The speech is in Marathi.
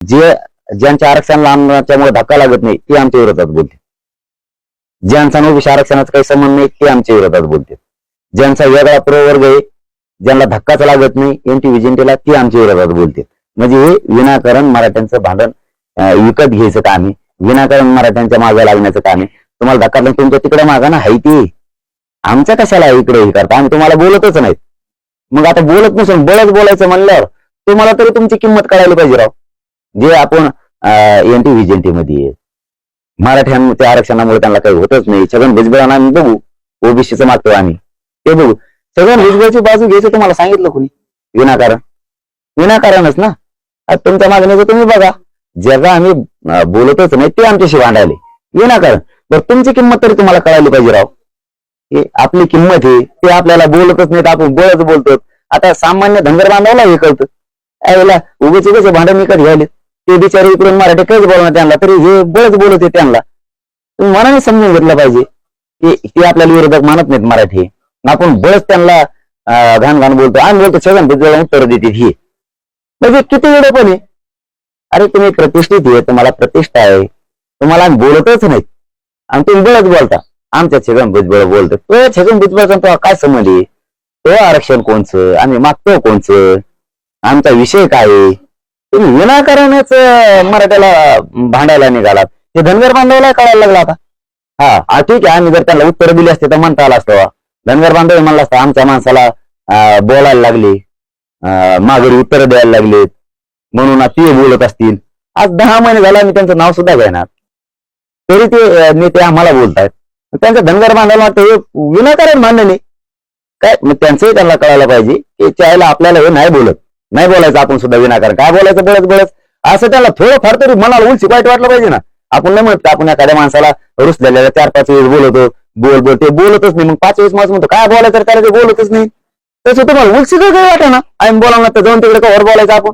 जे ज्यांच्या आरक्षणाला आमच्यामुळे धक्का लागत नाही ते आमच्या विरोधात बोलते ज्यांचा ओबीसी आरक्षणाचा काही संबंध नाही ते आमच्या विरोधात बोलते ज्यांचा वेगळा प्रवर्ग आहे ज्यांना धक्काच लागत नाही एनटी विजेंटीला ते आमच्या विरोधात बोलते म्हणजे हे विनाकारण मराठ्यांचं भांडण विकत घ्यायचं काम आहे. विनाकारण मराठ्यांच्या मागे लागण्याचं काम आहे. तुम्हाला धक्का लागला तुमच्या तिकडे मागा ना हाय ती. आमच्या कशाला इकडे हे करता? आम्ही तुम्हाला बोलतच नाहीत. मग आता बोलत नसून बळच बोलायचं म्हणल्यावर तुम्हाला तरी तुमची किंमत कळायला पाहिजे राव. जे आपण एन टी व्हिजेंटी मध्ये मराठ्यांच्या आरक्षणामुळे त्यांना काही होतच नाही. छगन भुजबळांना आम्ही बघू. ओबीसीचं मागतो आम्ही. ते बघू. छगन भुजबळची बाजू घ्यायचं तुम्हाला सांगितलं कोणी? विनाकारण. विनाकारणच ना? तुमच्या मागण्याचं तुम्ही बघा. जेव्हा आम्ही बोलतच नाही ते आमच्याशी भांडायले. विनाकारण. बरं तुमची किंमत तरी तुम्हाला कळायला पाहिजे राव. हे आपली किंमत आहे. ते आपल्याला बोलतच नाहीत. आपण बोलत बोलतो आता सामान्य धनगर बांधवाला हे कळतं. यावेळेला उगेच उगेच भांडण विकत घ्यायले. ते बिचारे इकडून मराठी काहीच बोलणार त्यांना तरी हे बळच बोलत आहे त्यांना. तुम्ही मनाने समजून घेतलं पाहिजे की ते आपल्याला विरोधक मानत नाहीत मराठी. आपण बळच त्यांना घाण घाण बोलतो. आम्ही बोलतो छगन भुजबळ उत्तर देते ही. म्हणजे किती वेळ पण आहे. अरे तुम्ही प्रतिष्ठित आहे तुम्हाला प्रतिष्ठा आहे. तुम्हाला आम्ही बोलतच नाहीत. आणि तुम्ही बळच बोलता. आमच्या छगन भुजबळ बोलतो तो छगन भुजबळचा तो काय समजली आहे? तो आरक्षण कोणचं? आम्ही मागतो कोणचं? आमचा विषय काय आहे? तुम्ही विनाकारणच मराठ्याला भांडायला निघालात. ते धनगर बांधवाला कळायला लागला आता. हा ठीक आहे. आम्ही जर त्यांना उत्तर दिली असते तर म्हणता आला असतो. धनगर बांधव म्हणला असता आमच्या माणसाला बोलायला लागले. माघारी उत्तर द्यायला लागलेत म्हणून ते बोलत असतील. आज दहा महिने झाला मी त्यांचं नाव सुद्धा घेणार. तरी ते नेते आम्हाला बोलतायत. त्यांचं धनगर बांधायला वाटतं हे विनाकारण भांडण काय? मग त्यांचंही त्यांना कळायला पाहिजे की चायला आपल्याला हे नाही बोलत. नाही बोलायचं आपण सुद्धा विनाकारण. काय बोलायचं? बोलत बोलत. असं त्याला थोडं फार तरी मनाला उलची वाईट वाटलं पाहिजे ना. आपण नाही म्हणत का आपण एखाद्या माणसाला रुसलेल्या चार पाच वेळेस बोलतो बोल बोल. ते बोलतच नाही. मग पाच वेळेस माणूस म्हणतो काय बोलायचं त्याला ते बोलतच नाही. तसं तुम्हाला उलची काय वाटे ना. आम्ही बोला ना तर जाऊन तिकडे कवर बोलायचं आपण.